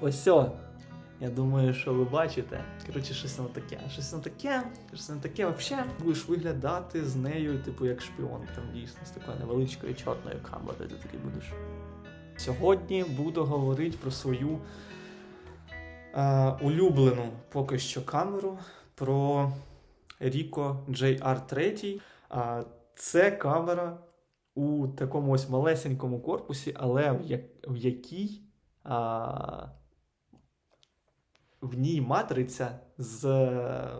Ось о. Я думаю, що ви бачите. Коротше, щось не таке. Щось не таке, щось не таке. Взагалі будеш виглядати з нею, типу, як шпіон, прям дійсно, з такою невеличкою чорною камерою ти такий будеш. Сьогодні буду говорити про свою е, улюблену поки що камеру, про Ricoh JR3. А, це камера у такому ось малесенькому корпусі, але в, як, в якій а, в ній матриця з е,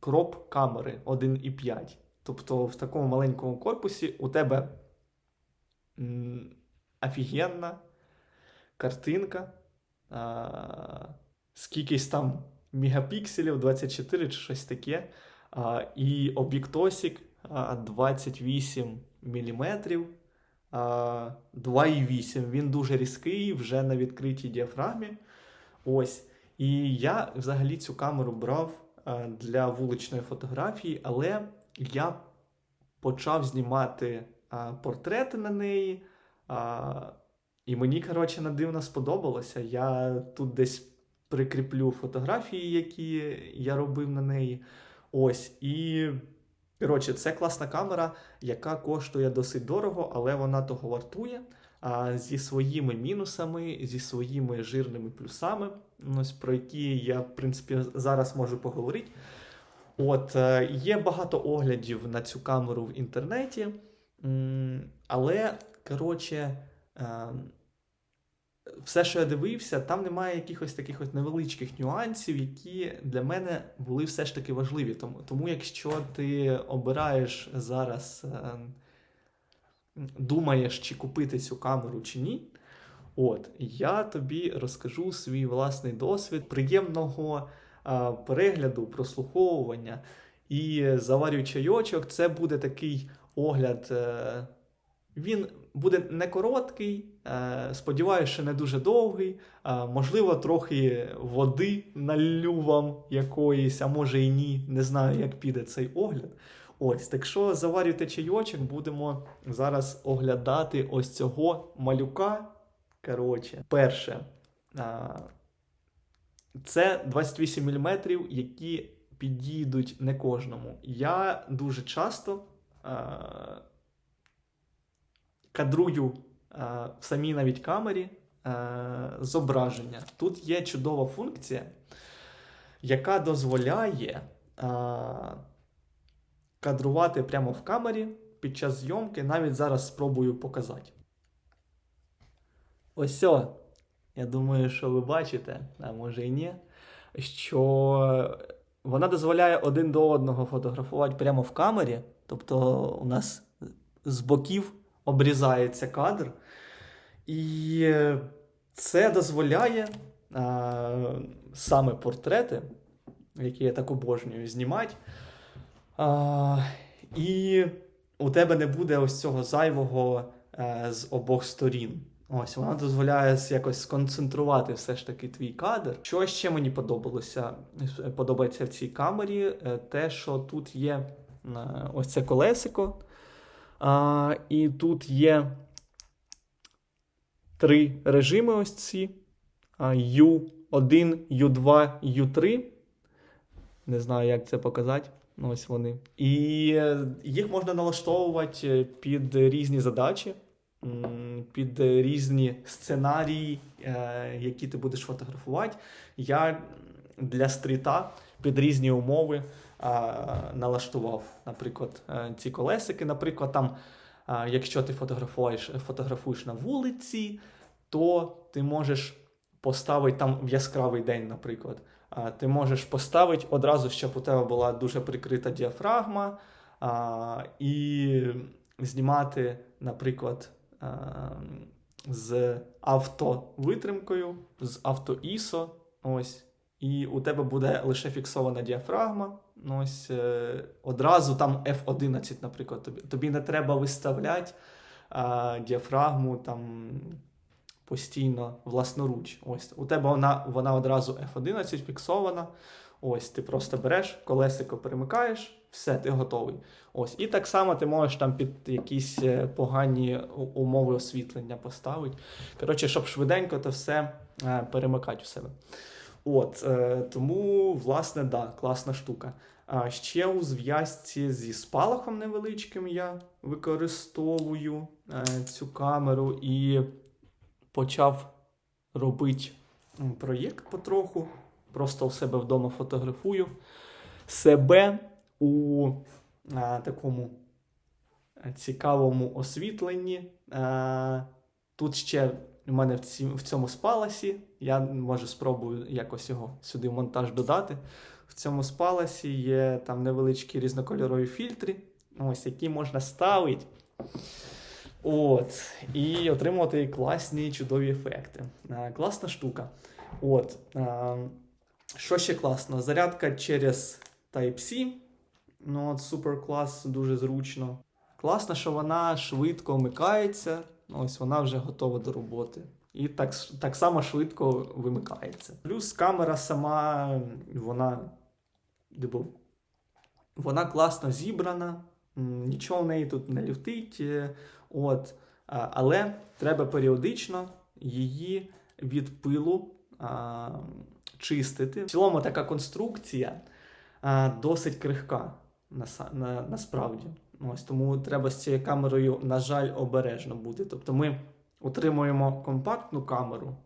кроп камери 1,5. Тобто в такому маленькому корпусі у тебе офігенна картинка, а, скількись там мегапікселів, 24 чи щось таке. А, і об'єктосик 28 мм. 2,8. Він дуже різкий, вже на відкритій діафрагмі. Ось. І я взагалі цю камеру брав для вуличної фотографії, але я почав знімати портрети на неї. І мені, коротше, надивно сподобалося. Я тут десь прикріплю фотографії, які я робив на неї. Ось. І, коротше, це класна камера, яка коштує досить дорого, але вона того вартує. Зі своїми мінусами, зі своїми жирними плюсами, ось про які я, в принципі, зараз можу поговорити. От, е, є багато оглядів на цю камеру в інтернеті, але, коротше, е, все, що я дивився, там немає якихось таких ось невеличких нюансів, які для мене були все ж таки важливі. Тому, тому якщо ти обираєш зараз, е, думаєш, чи купити цю камеру чи ні, от, я тобі розкажу свій власний досвід приємного е, перегляду, прослуховування і заварю чайочок. Це буде такий огляд. е, він буде не короткий, е, сподіваюся, що не дуже довгий. Можливо, трохи води налю вам якоїсь, а може і ні. Не знаю, як піде цей огляд. Ось, так що заварюйте чайочок, будемо зараз оглядати ось цього малюка. Коротше, перше, це 28 мм, які підійдуть не кожному. Я дуже часто. кадрую в самій навіть камері зображення. Тут є чудова функція, яка дозволяє кадрувати прямо в камері під час зйомки. Навіть зараз спробую показати. Ось я думаю, що ви бачите, а може і ні, що вона дозволяє один до одного фотографувати прямо в камері. Тобто у нас з боків обрізається кадр. І це дозволяє а, саме портрети, які я так обожнюю знімати. А, і у тебе не буде ось цього зайвого е, з обох сторін. Ось вона дозволяє якось сконцентрувати все ж таки твій кадр. Що ще мені подобалося, подобається в цій камері, е, те, що тут є е, ось це колесико. А, і тут є три режими ось ці: U1, U2, U3. Не знаю, як це показати. Ну, Ось вони. І е, їх можна налаштовувати під різні задачі, під різні сценарії, е, які ти будеш фотографувати. Я для стріта під різні умови налаштував, наприклад, е, ці колесики. Наприклад, там, якщо ти фотографуєш, фотографуєш на вулиці, то ти можеш поставити там в яскравий день, наприклад. Ти можеш поставити одразу, щоб у тебе була дуже прикрита діафрагма, і знімати, наприклад, з автовитримкою, з авто-ISO. Ось. І у тебе буде лише фіксована діафрагма. Ось е, одразу там F11, наприклад. Тобі, тобі не треба виставляти а, діафрагму там постійно власноруч. Ось у тебе вона, вона одразу F11 фіксована. Ось ти просто береш, колесико перемикаєш, все, ти готовий. Ось. І так само ти можеш там під якісь е, погані умови освітлення поставити. Коротше, щоб швиденько це все е, перемикати у себе. От, е, тому, власне, да, класна штука. А ще у зв'язці зі спалахом невеличким я використовую цю камеру і почав робити проєкт потроху. Просто у себе вдома фотографую себе у е, такому е, цікавому освітленні. Е, тут ще у мене в, ці, в цьому спаласі. Я може спробую якось його сюди в монтаж додати. В цьому спаласі є там невеличкі різнокольорові фільтри, ось які можна ставити. От, і отримувати класні чудові ефекти. Е, класна штука. От, е, що ще класно? Зарядка через Type-C. Ну, от супер клас, дуже зручно. Класно, що вона швидко вмикається. Ось вона вже готова до роботи. І так, так само швидко вимикається. Плюс камера сама, вона, типу, вона класно зібрана, нічого в неї тут не люфтить. От, але треба періодично її від пилу а, чистити. В цілому така конструкція а, досить крихка наса- на, насправді. Ось тому треба з цією камерою, на жаль, обережно бути. Тобто ми отримуємо компактну камеру,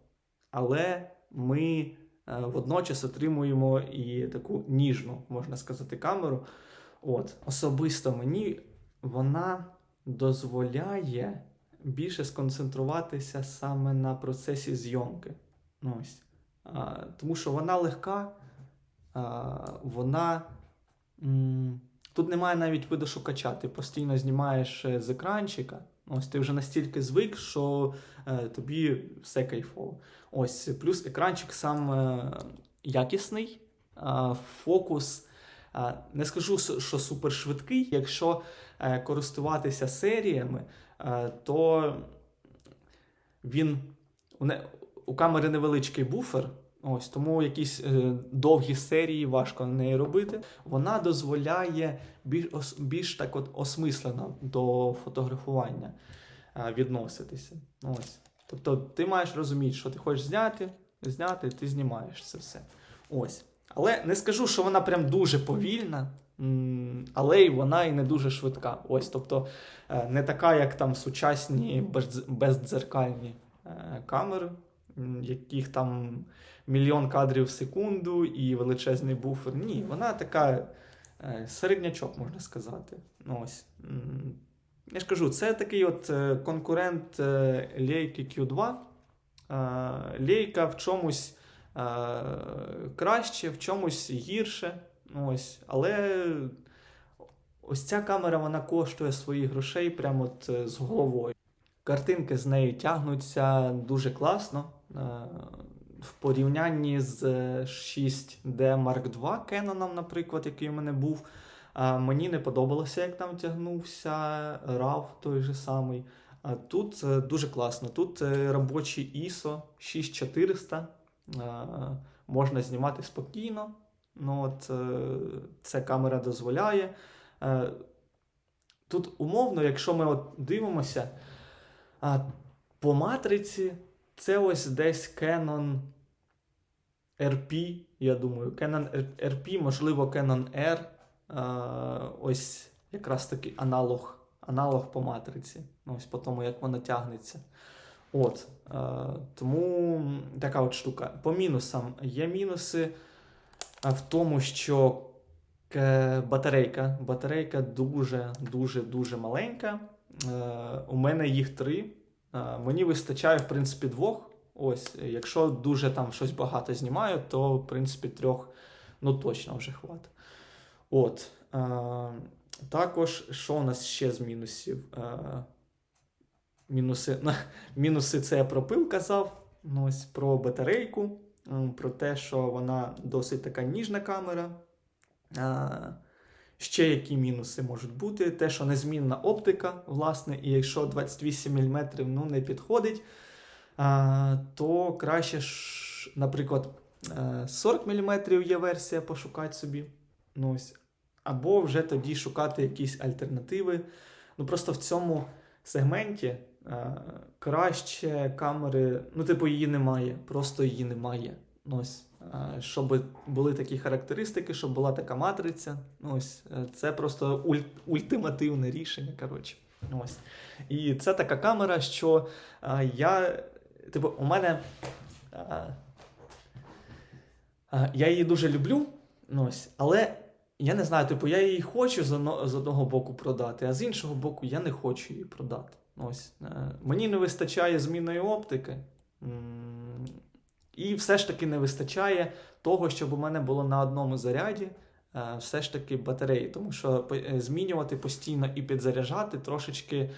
але ми е, водночас отримуємо і таку ніжну, можна сказати, камеру. От, особисто мені вона дозволяє більше сконцентруватися саме на процесі зйомки. Ну, ось. А, тому що вона легка, а, вона. м, Тут немає навіть видошукача, ти постійно знімаєш е, з екранчика. Ось ти вже настільки звик, що е, тобі все кайфово. Ось, плюс екранчик сам е, якісний, а, фокус. Не скажу, що супер швидкий. Якщо е, користуватися серіями, е, то він у камери невеличкий буфер. Ось тому якісь е, довгі серії важко на неї робити. Вона дозволяє більш, ос, більш так от осмислено до фотографування е, відноситися. Ось. Тобто ти маєш розуміти, що ти хочеш зняти, зняти, ти знімаєш це все. Ось. Але не скажу, що вона прям дуже повільна, але й вона і не дуже швидка. Ось, тобто е, не така, як там сучасні бездзеркальні е, камери, яких там мільйон кадрів в секунду і величезний буфер. Ні, вона така е, середнячок, можна сказати. Ну, ось. Я ж кажу, це такий от конкурент лейки Q2. Е, Лейка в чомусь краще, в чомусь гірше. Ну, Ось. Але ось ця камера вона коштує своїх грошей прямо от е, з головою. Картинки з нею тягнуться дуже класно. Е, В порівнянні з 6D Mark II Canon, наприклад, який у мене був, е, мені не подобалося, як там тягнувся RAW той же самий. Тут е, дуже класно. Тут е, робочий ISO 6400. Е, Можна знімати спокійно. Ну, от, е, це камера дозволяє. Е, Тут умовно, якщо ми от дивимося, по матриці це ось десь Canon RP, я думаю, Canon RP, можливо, Canon R. Ось якраз таки аналог, аналог по матриці. Ну, Ось по тому, як вона тягнеться. От, а, тому така от штука. По мінусам є мінуси в тому, що Е, Батарейка. Батарейка дуже, дуже, дуже маленька. Е, у мене їх три. Е, мені вистачає, в принципі, двох. Ось, якщо дуже там щось багато знімаю, то в принципі трьох ну точно вже хватить. От. Е, також, що у нас ще з мінусів? Е, мінуси, мінуси це я про пил казав. Ну, ось про батарейку, про те, що вона досить така ніжна камера. А, Ще які мінуси можуть бути? Те, що незмінна оптика, власне, і якщо 28 мм ну, не підходить, а, то краще, наприклад, е, 40 мм є версія пошукати собі. Ну, ось. або вже тоді шукати якісь альтернативи. Ну просто в цьому сегменті е, краще камери, ну, типу, її немає, просто її немає. Ну, Ось, е, щоб були такі характеристики, щоб була така матриця. Ну, Ось, е, це просто уль, ультимативне рішення. коротше. Ось. І це така камера, що е, я, типу, у мене. е, е, я її дуже люблю, ну, ось, але я не знаю, типу, я її хочу з одного боку продати, а з іншого боку, я не хочу її продати. Ось. Е, мені не вистачає змінної оптики. І все ж таки не вистачає того, щоб у мене було на одному заряді е, все ж таки батареї. Тому що е, змінювати постійно і підзаряджати трошечки,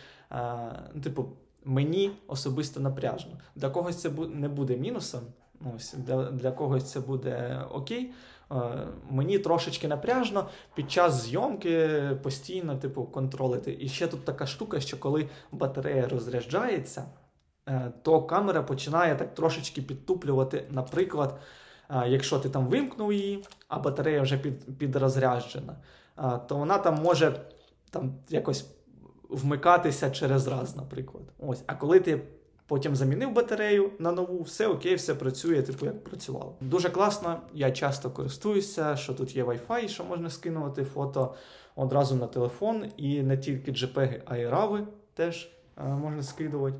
ну, типу, мені особисто напряжно. Для когось це не буде мінусом. Ось, для, для когось це буде окей. Е, Мені трошечки напряжно під час зйомки постійно, типу, контролити. І ще тут така штука, що коли батарея розряджається, е, то камера починає так трошечки підтуплювати. Наприклад, е, якщо ти там вимкнув її, а батарея вже під, підрозряджена, то вона там може там якось вмикатися через раз, наприклад. Ось. А коли ти потім замінив батарею на нову, все окей, все працює, типу як працювало. Дуже класно, я часто користуюся, що тут є Wi-Fi, що можна скинувати фото одразу на телефон, і не тільки JPEG, а й RAW теж е, можна скидувати.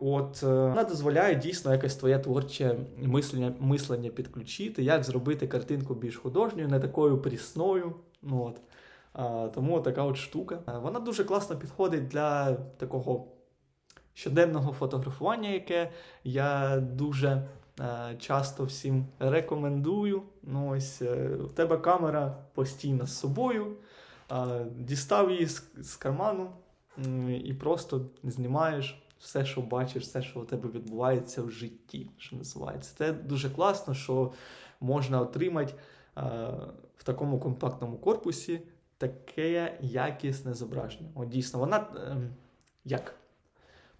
От е, вона дозволяє дійсно якесь твоє творче мислення, мислення підключити, як зробити картинку більш художньою, не такою прісною. Ну, от. А, тому така от штука. Е, Вона дуже класно підходить для такого щоденного фотографування, яке я дуже е, часто всім рекомендую. Ну, ось е, в тебе камера постійно з собою, е, дістав її з, карману і просто знімаєш все, що бачиш, все, що у тебе відбувається в житті, що називається. Це дуже класно, що можна отримати е, в такому компактному корпусі таке якісне зображення. От дійсно, вона ем, як?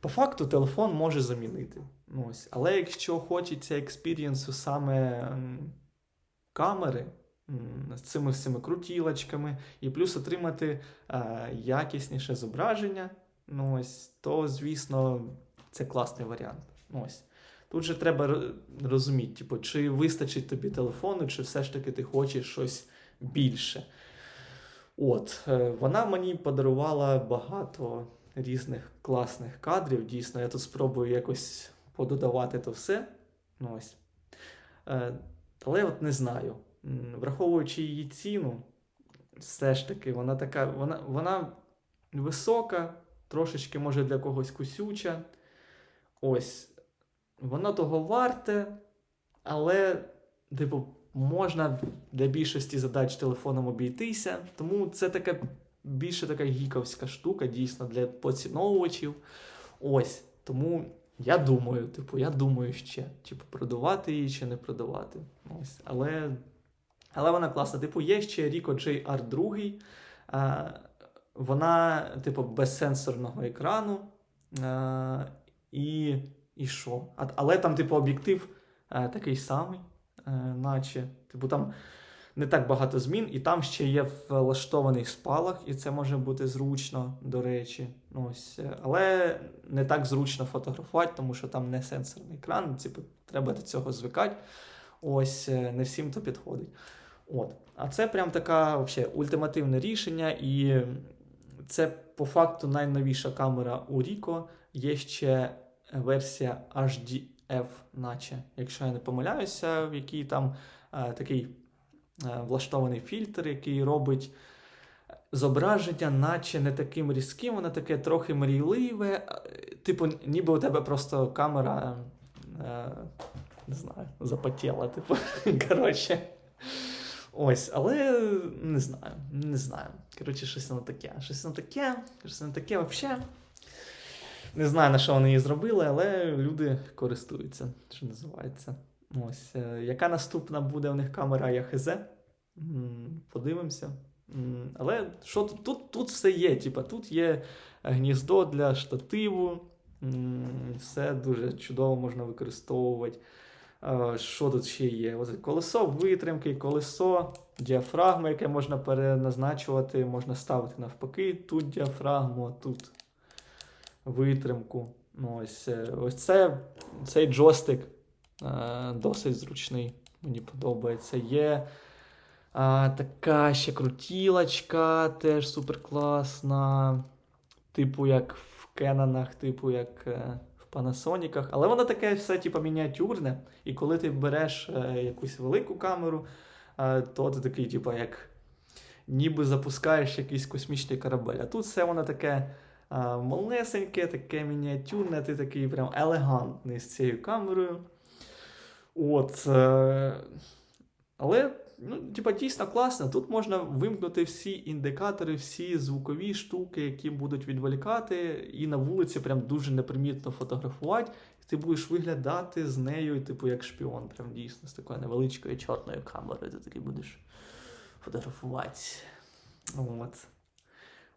По факту телефон може замінити. Ось. Але якщо хочеться експірієнсу саме камери з цими, цими крутілочками, і плюс отримати е, якісніше зображення, ну, ось, то, звісно, це класний варіант. Ось. Тут же треба розуміти, типу, чи вистачить тобі телефону, чи все ж таки ти хочеш щось більше. От, е, вона мені подарувала багато різних класних кадрів. Дійсно, я тут спробую якось пододавати то все. Ну, ось. Е, Але от не знаю. Враховуючи її ціну, все ж таки, вона така, вона, вона висока, трошечки, може, для когось кусюча. Ось. Воно того варте, але, типу, можна для більшості задач телефоном обійтися. Тому це така більше така гіковська штука, дійсно, для поціновувачів. Ось. Тому я думаю, типу, я думаю ще, типу, продавати її чи не продавати. Ось. Але, але вона класна. Типу, є ще Rico JR2. Вона, типу, без сенсорного екрану. А, і, і що? А, але там, типу, об'єктив а, такий самий, а, наче. Типу, там не так багато змін, і там ще є влаштований спалах, і це може бути зручно, до речі. Ну, Ось. е, Але не так зручно фотографувати, тому що там не сенсорний екран, типу, треба до цього звикати. Ось е, не всім то підходить. От. А це прям така вообще, ультимативне рішення, і це по факту найновіша камера у Ricoh. Є ще версія HDF, наче, якщо я не помиляюся, в якій там е, такий влаштований фільтр, який робить зображення, наче не таким різким, воно таке трохи мрійливе. е, Типу, ніби у тебе просто камера. Е, не знаю, запотіла, типу. Коротше. Ось, але не знаю, не знаю. Коротше, щось воно таке. Щось воно таке, щось воно таке взагалі. Не знаю, на що вони її зробили, але люди користуються, що називається. Ось. е, Яка наступна буде в них камера, я хз. Подивимося. Але що тут, тут, все є. Типа, тут є гніздо для штативу. Все дуже чудово можна використовувати. Е, Що тут ще є? Ось Колесо витримки, колесо діафрагми, яке можна переназначувати, можна ставити навпаки. Тут діафрагму, тут витримку. Ось, е, ось це, цей джойстик досить зручний. Мені подобається. Є а, така ще крутілочка, теж супер класна. Типу, як в Кенонах, типу, як е, в Panasonic. Але воно таке все, типу, мініатюрне. І коли ти береш е, якусь велику камеру, е, то ти такий, типу, як ніби запускаєш якийсь космічний корабель. А тут все воно таке малесеньке, таке мініатюрне, ти такий прям елегантний з цією камерою. От. Е, але, ну, типа, дійсно класно. Тут можна вимкнути всі індикатори, всі звукові штуки, які будуть відволікати, і на вулиці прям дуже непримітно фотографувати. І ти будеш виглядати з нею, типу, як шпіон, прям дійсно, з такою невеличкою чорною камерою. Ти такий будеш фотографувати. От.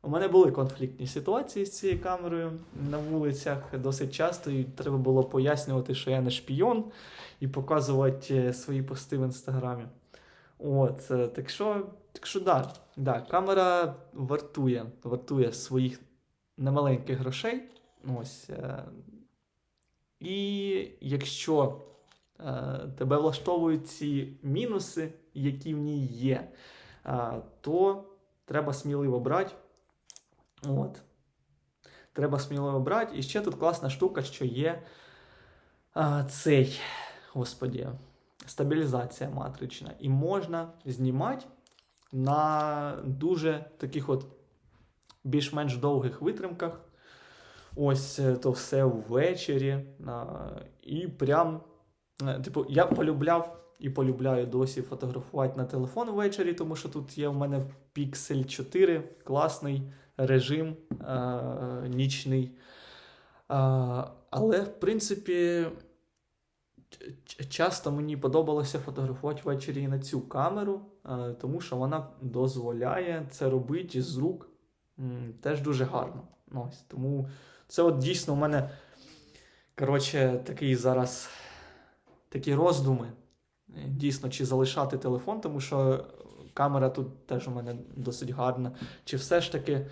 У мене були конфліктні ситуації з цією камерою на вулицях досить часто, і треба було пояснювати, що я не шпійон, і показувати е, свої пости в інстаграмі. От, е, так що, так що да, да, камера вартує, вартує своїх немаленьких грошей. Ось. е, І якщо тебе влаштовують ці мінуси, які в ній є, то треба сміливо брати. От. Треба сміливо брати. І ще тут класна штука, що є а, цей, господі, стабілізація матрична. І можна знімати на дуже таких от більш-менш довгих витримках. Ось е, то все ввечері. А, і прям, е, типу, я полюбляв і полюбляю досі фотографувати на телефон ввечері, тому що тут є в мене Pixel 4, класний режим е, нічний. А, але, в принципі, часто мені подобалося фотографувати ввечері на цю камеру, е, тому що вона дозволяє це робити з рук м, теж дуже гарно. Ну, Ось, тому це от дійсно у мене, коротше, такий зараз такі роздуми. Дійсно, чи залишати телефон, тому що камера тут теж у мене досить гарна. Чи все ж таки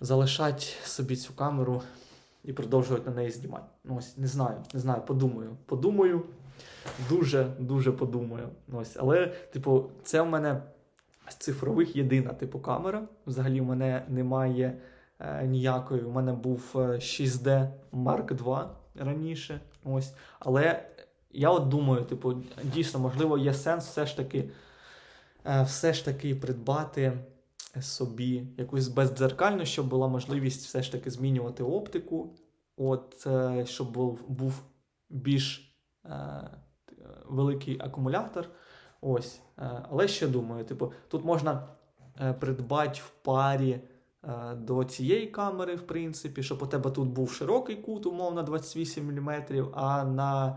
залишати собі цю камеру і продовжувати на неї знімати? Ну, ось не знаю, не знаю, подумаю. Подумаю, дуже, дуже подумаю. Ось, але, типу, це в мене з цифрових єдина типу камера. Взагалі, в мене немає е, ніякої. У мене був е, 6D Mark II раніше. Ось. Але я от думаю, типу, дійсно, можливо, є сенс все ж таки, е, все ж таки придбати собі якусь бездзеркальну, щоб була можливість все ж таки змінювати оптику, от, е, щоб був, більш е, великий акумулятор. Ось. Е, але ще думаю, типу, тут можна е, придбати в парі е, до цієї камери, в принципі, щоб у тебе тут був широкий кут, умовно 28 мм, а на е,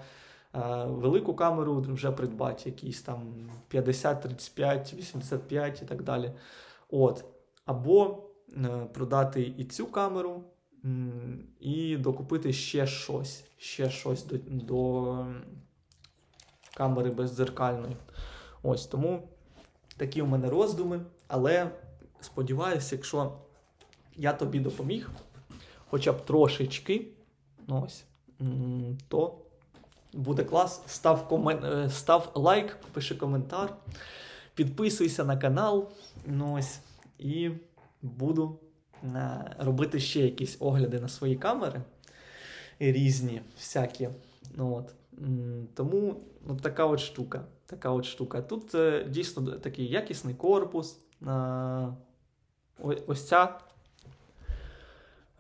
велику камеру вже придбати якісь там 50, 35, 85 і так далі. От. Або е, продати і цю камеру, і докупити ще щось. Ще щось до, до камери бездзеркальної. Ось тому такі у мене роздуми. Але сподіваюся, якщо я тобі допоміг, хоча б трошечки, ну ось, то буде клас. Став, комен... е, став лайк, пиши коментар, підписуйся на канал. Ну ось, і буду е, робити ще якісь огляди на свої камери різні, всякі. Ну, от. Тому ну, така от штука. Така от штука. Тут е, дійсно такий якісний корпус. Ось ця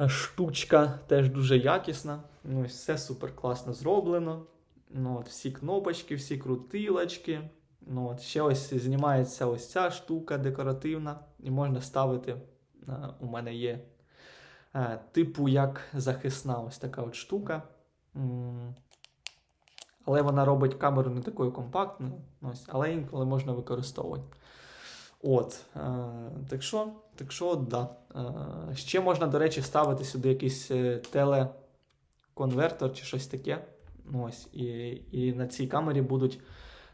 штучка теж дуже якісна. Ну, все супер класно зроблено. Ну, от, всі кнопочки, всі крутилочки. Ну, от, ще ось знімається ось ця штука декоративна, і можна ставити. е, у мене є е, типу як захисна ось така от штука. Але вона робить камеру не такою компактною, ось, але інколи можна використовувати. От, е, так що, так що, да. Ще можна, до речі, ставити сюди якийсь телеконвертор чи щось таке. Ну, Ось, і, і на цій камері будуть,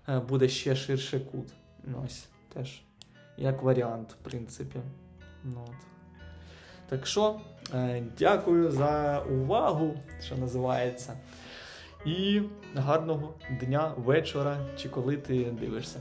е, буде ще ширше кут. Ну, Ось, теж як варіант, в принципі. Ну, от. Так що, е, дякую за увагу, що називається. І гарного дня, вечора, чи коли ти дивишся.